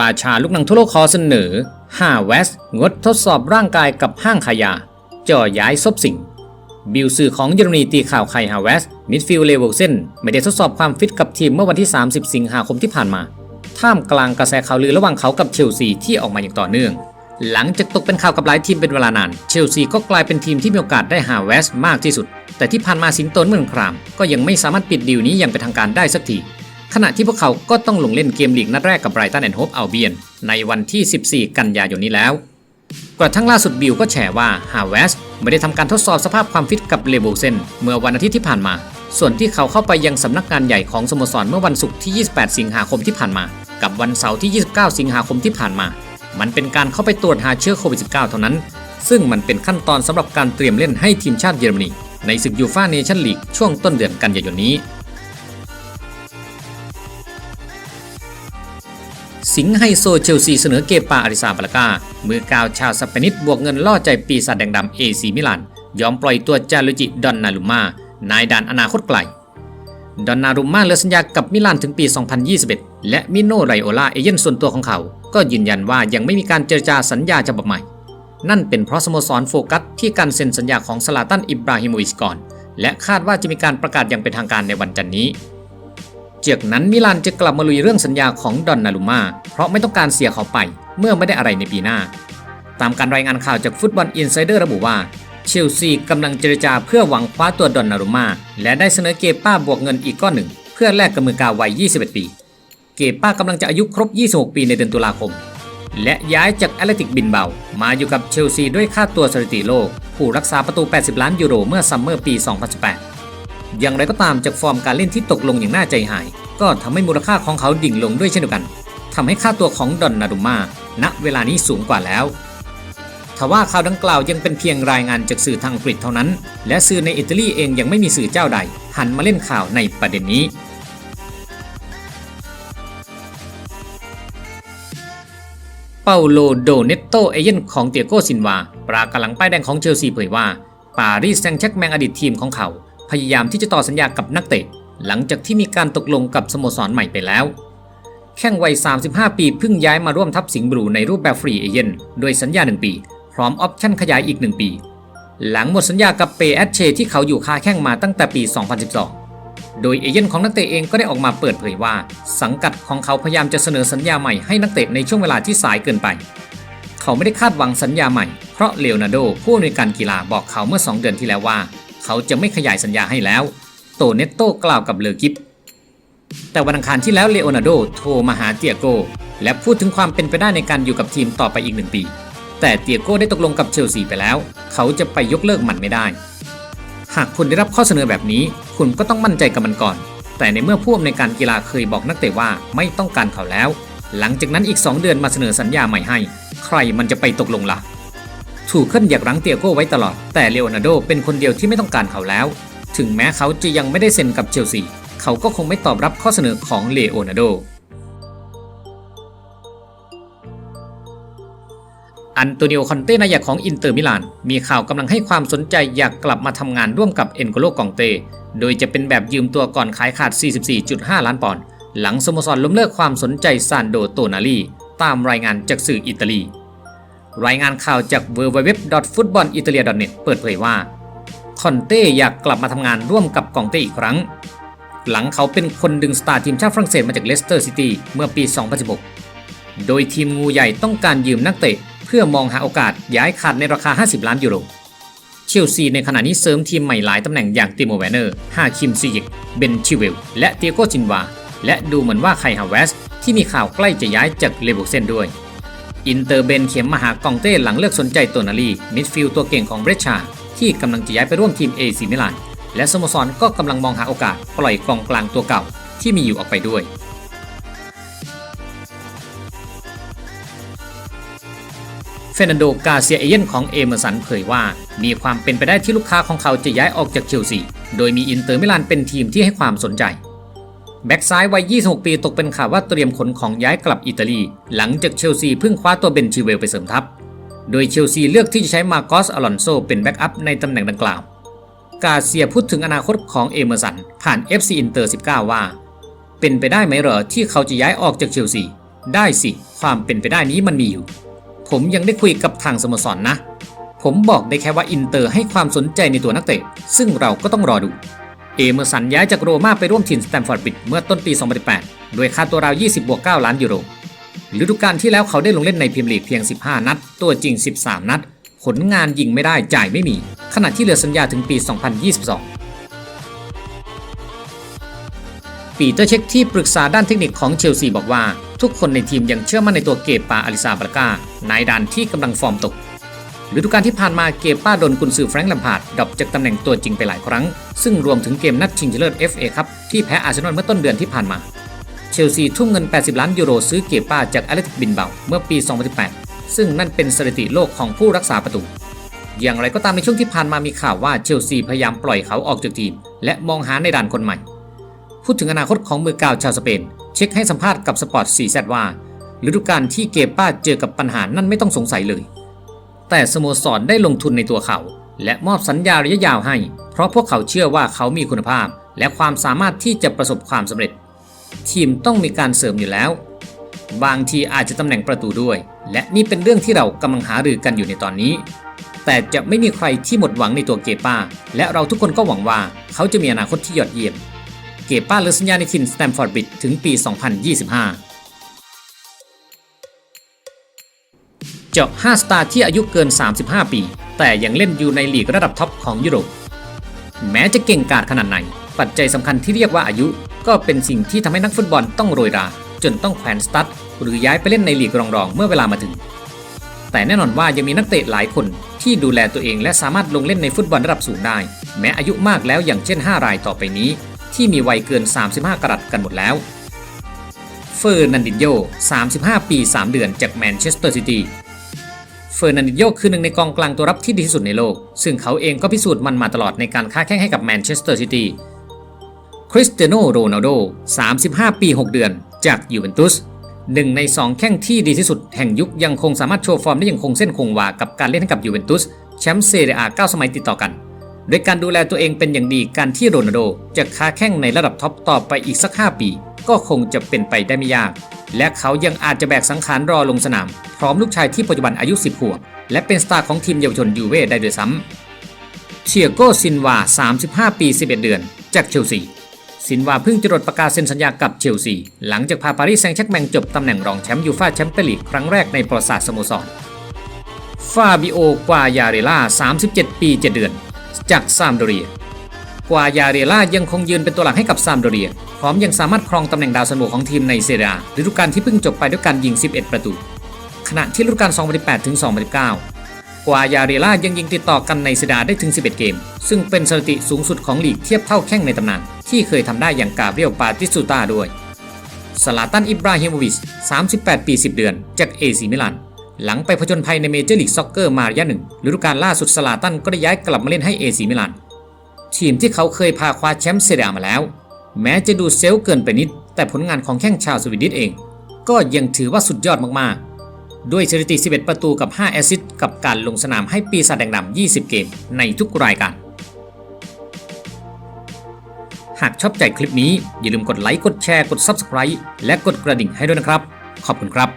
ราชาลูกหนังทั่วโลกขอเสนอ 5 เวสงดทดสอบร่างกายกับห้างขายยาจ่อย้ายซบสิงบิลสื่อของเยอรมนีตีข่าวไคฮาเวสมิดฟิลด์เลเวลเซนไม่ได้ทดสอบความฟิตกับทีมเมื่อวันที่ 30 สิงหาคมที่ผ่านมา ท่ามกลางกระแสข่าวลือระหว่างเขากับเชลซีที่ออกมาอย่างต่อเนื่อง หลังจากตกเป็นข่าวกับหลายทีมเป็นเวลานาน เชลซีก็กลายเป็นทีมที่มีโอกาสได้หาเวสมากที่สุด แต่ที่ผ่านมาสิงโตนเมืองคราม ก็ยังไม่สามารถปิดดีลนี้อย่างเป็นทางการได้สักที ขณะที่พวกเขาก็ต้องลงเล่นเกมลีกนัดแรกกับไบรตันแอนด์โฮปอัลเบียนในวันที่ 14 กันยายนนี้แล้ว กระทั่งล่าสุดบิลก็แฉว่าฮาเวสไม่ได้ทำการทดสอบสภาพความฟิตกับเลโบเซนเมื่อวันอาทิตย์ที่ผ่านมา ส่วนที่เขาเข้าไปยังสำนักงานใหญ่ของสโมสรเมื่อวันศุกร์ที่ 28 สิงหาคมที่ผ่านมา กับวันเสาร์ที่ 29 สิงหาคมที่ผ่านมา มันเป็นการเข้าไปตรวจหาเชื้อโควิด -19 เท่านั้น ซึ่งมันเป็นขั้นตอนสำหรับการเตรียมเล่นให้ทีมชาติเยอรมนีในศึกยูฟ่าเนชั่นลีกช่วงต้นเดือนกันยายนนี้ สิงห์ไฮโซเชลซีเสนอเกปาอาริซาบาลากามือกาวชาวสเปนิสบวกเงินล่อใจปีศาจแดงดำเอซีมิลาน ยอมปล่อยตัวจารุจิดอนนารุมานายด่านอนาคตไกล ดอนนารุมาเลือสัญญากับมิลานถึงปี 2021 และมิโนไรโอลาเอเย่นส่วนตัวของเขา ก็ยืนยันว่ายังไม่มีการเจรจาสัญญาฉบับใหม่ นั่นเป็นเพราะสโมสรโฟกัสที่การเซ็นสัญญาของสลาตันอิบราฮิโมวิชก่อน และคาดว่าจะมีการประกาศอย่างเป็นทางการในวันจันทร์นี้ จากนั้นมิลานจะกลับมาลุยเรื่องสัญญาของดอนนารุมาเพราะไม่ต้องการเสียเขาไปเมื่อไม่ได้อะไรในปีหน้า ตามการรายงานข่าวจากฟุตบอลอินไซเดอร์ระบุว่าเชลซีกำลังเจรจาเพื่อหวังคว้าตัวดอนนารุมาและได้เสนอเกป้าบวกเงินอีกก้อนหนึ่ง เพื่อแลกกับมือกาววัย 21 ปี เกป้ากำลังจะอายุครบ 26 ปีในเดือนตุลาคม และย้ายจากแอตเลติกบินเบา มาอยู่กับเชลซีด้วยค่าตัวสถิติโลก ผู้รักษาประตู 80 ล้านยูโรเมื่อซัมเมอร์ปี 2018 อย่างไรก็ตามจากฟอร์มการเล่นที่ตกลงอย่างน่าใจหาย ก็ทำให้มูลค่าของเขาดิ่งลงด้วยเช่นเดียวกันทำให้ค่าตัวของดอนนารุมาณเวลานี้สูงกว่าแล้วทว่าข่าวดังกล่าวยังเป็นเพียงรายงานจากสื่อทางอังกฤษเท่านั้น และสื่อในอิตาลีเองยังไม่มีสื่อเจ้าใด หันมาเล่นข่าวในประเด็นนี้เปาโลโดเนตโตเอเย่นของเตียโกซินวา ปรากหลังป้ายแดงของเชลซีเผยว่า ปารีสแซงต์แชร์กแมงอดีตทีมของเขา พยายามที่จะต่อสัญญากับนักเตะ หลังจากที่มีการตกลงกับสโมสรใหม่ไปแล้ว แข้งวัย 35 ปีเพิ่งย้ายมาร่วมทัพสิงห์บลูในรูปแบบฟรีเอเย่นโดยสัญญา 1 ปี พร้อมออปชั่นขยายอีก 1 ปี หลังหมดสัญญากับเปแอชเชที่เขาอยู่คาแข้งมาตั้งแต่ปี 2012 โดยเอเย่นของนักเตะเองก็ได้ออกมาเปิดเผยว่า สังกัดของเขาพยายามจะเสนอสัญญาใหม่ให้นักเตะในช่วงเวลาที่สายเกินไป เขาไม่ได้คาดหวังสัญญาใหม่เพราะเลโอนาร์โดผู้อำนวยการกีฬาบอกเขาเมื่อ 2 เดือนที่แล้วว่า เขาจะไม่ขยายสัญญาให้แล้ว โตเนตโต้กล่าวกับเลอกิฟแต่วันอังคารที่แล้วเลโอนาร์โดโทรมาหาเตียโก และพูดถึงความเป็นไปได้ในการอยู่กับทีมต่อไปอีกหนึ่งปี แต่เตียโกได้ตกลงกับเชลซีไปแล้ว เขาจะไปยกเลิกมันไม่ได้ หากคุณได้รับข้อเสนอแบบนี้ คุณก็ต้องมั่นใจกับมันก่อน แต่ในเมื่อผู้อำนวยการกีฬาเคยบอกนักเตะว่าไม่ต้องการเขาแล้ว หลังจากนั้นอีก 2 เดือนมาเสนอสัญญาใหม่ให้ ใครมันจะไปตกลงละ่ะ ถูกขึ้นอยากรั้งเตียโก้ไว้ตลอด แต่เลโอนาร์โดเป็นคนเดียวที่ไม่ต้องการเขาแล้ว ถึงแม้เขาจะยังไม่ได้เซ็นกับเชลซี เขาก็คงไม่ตอบรับข้อเสนอของเลโอนาร์โด อันโตนิโอคอนเต้นายกของอินเตอร์มิลาน มีข่าวกำลังให้ความสนใจอยากกลับมาทำงานร่วมกับเอ็นโกโลกองเต โดยจะเป็นแบบยืมตัวก่อนขายขาด 44.5 ล้านปอนด์ หลังสโมสรล้มเลิกความสนใจซานโดโตนาลีตามรายงานจากสื่ออิตาลี รายงานข่าวจาก w w w f o o t b a l l i t a l i a n e t เปิดเผยว่า คอนเต้อยากกลับมาทำงานร่วมกับกองเต้อีกครั้ง หลังเขาเป็นคนดึงสตาร์ทีมชาติฝรั่งเศสมาจากเลสเตอร์ซิตี้เมื่อปี 2016 โดยทีมงูใหญ่ต้องการยืมนักเตะ เพื่อมองหาโอกาสย้ายขาดในราคา 50 ล้านยูโร เชลซีในขณะนี้เสริมทีมใหม่หลายตำแหน่งอย่างติโมแวนเนอร์ฮาคิมซิยิก เบนชิเวล และเตียโกจินวา และดูเหมือนว่าไคฮาเวสที่มีข่าวใกล้จะย้ายจากเลเวลเซนด้วย อินเตอร์เบนเข็มมาหากองเต้หลังเลือกสนใจตัวนาลีมิดฟิลด์ตัวเก่งของเบรชา ที่กำลังจะย้ายไปร่วมทีมเอซีมิลาน และสโมสรก็กำลังมองหาโอกาสปล่อยกองกลางตัวเก่าที่มีอยู่ออกไปด้วยเฟรนันโดกาเซียเอเยนของเอเมอร์สันเผยว่า มีความเป็นไปได้ที่ลูกค้าของเขาจะย้ายออกจากเชลซี โดยมีอินเตอร์มิลานเป็นทีมที่ให้ความสนใจ แบ็กซ้ายวัย 26 ปีตกเป็นข่าวว่าเตรียมขนของย้ายกลับอิตาลี หลังจากเชลซีเพิ่งคว้าตัวเบนชิเวลไปเสริมทัพ โดยเชลซีเลือกที่จะใช้มาโกสอลอนโซเป็นแบ็กอัพในตำแหน่งดังกล่าว กาเซียพูดถึงอนาคตของเอเมอร์สันผ่าน FC Inter 19 ว่า เป็นไปได้ไหมเหรอที่เขาจะย้ายออกจากเชลซี ได้สิ ความเป็นไปได้นี้มันมีอยู่ ผมยังได้คุยกับทางสโมสรนนะ ผมบอกได้แค่ว่าอินเตอร์ให้ความสนใจในตัวนักเตะ ซึ่งเราก็ต้องรอดู เอเมอร์สันย้ายจากโรม่าไปร่วมทีมสแตมฟอร์ดบิดเมื่อต้นปี 2018 โดยค่าตัวราว 20บวก9ล้านยูโรฤดูกาลที่แล้วเขาได้ลงเล่นในพรีเมียร์ลีกเพียง 15 นัด ตัวจริง 13 นัด ผลงานยิงไม่ได้จ่ายไม่มี ขณะที่เหลือสัญญาถึงปี 2022 ปีเตอร์เช็คที่ปรึกษาด้านเทคนิคของเชลซีบอกว่า ทุกคนในทีมยังเชื่อมั่นในตัวเกปาอาริซาบรากานายดานที่กำลังฟอร์มตก ฤดูกาลที่ผ่านมาเกป้าโดนกุนซือแฟรงค์ลมพาร์ดดรอปจากตำแหน่งตัวจริงไปหลายครั้ง ซึ่งรวมถึงเกมนัดชิงชนะเลิศ FA ครับที่แพ้อาร์เซนอลเมื่อต้นเดือนที่ผ่านมา เชลซีทุ่มเงิน 80 ล้านยูโรซื้อเกป้าจากอเลติกบินเบาเมื่อปี 2018 ซึ่งนั่นเป็นสถิติโลกของผู้รักษาประตู อย่างไรก็ตามในช่วงที่ผ่านมามีข่าวว่าเชลซีพยายามปล่อยเขาออกจากทีม และมองหาในด่านคนใหม่ พูดถึงอนาคตของมือกาวชาวสเปน เช็คให้สัมภาษณ์กับสปอร์ตซีแซว่าฤดูกาลที่เกป้าเจอกับปัญหานั่นไม่ต้องสงสัยเลย แต่สโมสรได้ลงทุนในตัวเขา และมอบสัญญาระยะยาวให้ เพราะพวกเขาเชื่อว่าเขามีคุณภาพ และความสามารถที่จะประสบความสำเร็จ ทีมต้องมีการเสริมอยู่แล้ว บางทีอาจจะตำแหน่งประตูด้วย และนี่เป็นเรื่องที่เรากำลังหารือกันอยู่ในตอนนี้ แต่จะไม่มีใครที่หมดหวังในตัวเกป้า และเราทุกคนก็หวังว่าเขาจะมีอนาคตที่ยอดเยี่ยม เกป้าเลือสัญญาในทีมสแตมฟอร์ดบริดถึงปี 2025 เจาะ 5 สตาร์ที่อายุเกิน 35 ปี แต่ยังเล่นอยู่ในลีกระดับท็อปของยุโรป แม้จะเก่งกาจขนาดไหน ปัจจัยสำคัญที่เรียกว่าอายุ ก็เป็นสิ่งที่ทำให้นักฟุตบอลต้องโรยรา จนต้องแขวนสตั๊ดหรือย้ายไปเล่นในลีกรองๆ เมื่อเวลามาถึง แต่แน่นอนว่ายังมีนักเตะหลายคนที่ดูแลตัวเองและสามารถลงเล่นในฟุตบอลระดับสูงได้ แม้อายุมากแล้วอย่างเช่น 5 รายต่อไปนี้ ที่มีวัยเกิน 35 กรัตกันหมดแล้วเฟอร์นันดินโย 35 ปี 3 เดือนจากแมนเชสเตอร์ซิตี้ เฟอร์นันดิโยคือหนึ่งในกองกลางตัวรับที่ดีที่สุดในโลก ซึ่งเขาเองก็พิสูจน์มันมาตลอดในการค้าแข่งให้กับแมนเชสเตอร์ซิตี้คริสเตียโนโรนัลโด 35 ปี 6 เดือน จากยูเวนตุสหนึ่งใน 2 แข้งที่ดีที่สุดแห่งยุคยังคงสามารถโชว์ฟอร์มได้อย่างคงเส้นคงวากับการเล่นให้กับยูเวนตุสแชมป์เซเรียอา9สมัยติดต่อกันโดยการดูแลตัวเองเป็นอย่างดีการที่โรนัลโดจะค้าแข่งในระดับท็อปต่อไปอีกสัก 5 ปี ก็คงจะเป็นไปได้ไม่ยาก และเขายังอาจจะแบกสังขารรอลงสนาม พร้อมลูกชายที่ปัจจุบันอายุ 10 ขวบ และเป็นสตาร์ของทีมเยาวชนยูเว่ได้ด้วยซ้ำเทียโกซินวา 35 ปี 11 เดือน จากเชลซีซินวาเพิ่งจะรดประกาศเซ็นสัญญากับเชลซี หลังจากพาปารีสแซงต์แชร์กแมงจบตำแหน่งรองแชมป์ยูฟ่าแชมเปี้ยนลีกครั้งแรกในประวัติศาสตร์สโมสร ฟาบิโอกวายาเรล่า 37 ปี 7 เดือน จากซามโดเรีย กวายาเรล่ายังคงยืนเป็นตัวหลักให้กับซามโดเรีย พร้อมยังสามารถครองตำแหน่งดาวซันโวของทีมในเซเรียฤดูกาลที่เพิ่งจบไปด้วยการยิง 11 ประตู ขณะที่ฤดูกาล 2018 ถึง 2019 กวายาเรล่ายังยิงติดต่อกันในเซเรียได้ถึง 11 เกม ซึ่งเป็นสถิติสูงสุดของลีกเทียบเท่าแข้งในตำนาน ที่เคยทำได้อย่างกาเบรียลปาติสตูตาด้วยสลาตันอิบราฮิโมวิช 38 ปี 10 เดือน จากเอซีมิลาน หลังไปผจญภัยในเมเจอร์ลีกซ็อกเกอร์มาระยะหนึ่งฤดูกาลล่าสุดสลาตันก็ได้ย้ายกลับมาเล่นให้เอซีมิลาน ทีมที่เขาเคยพาคว้าแชมป์เซเรียมาแล้ว แม้จะดูเซลเกินไปนิด แต่ผลงานของแข้งชาวสวีดิชเอง ก็ยังถือว่าสุดยอดมากๆ ด้วยสถิติ 11 ประตูกับ 5 แอสซิสต์กับการลงสนามให้ปีศาจแดงดำ20 เกมในทุกรายการหากชอบใจคลิปนี้อย่าลืมกดไลค์ กดแชร์ กด Subscribe และกดกระดิ่งให้ด้วยนะครับ ขอบคุณครับ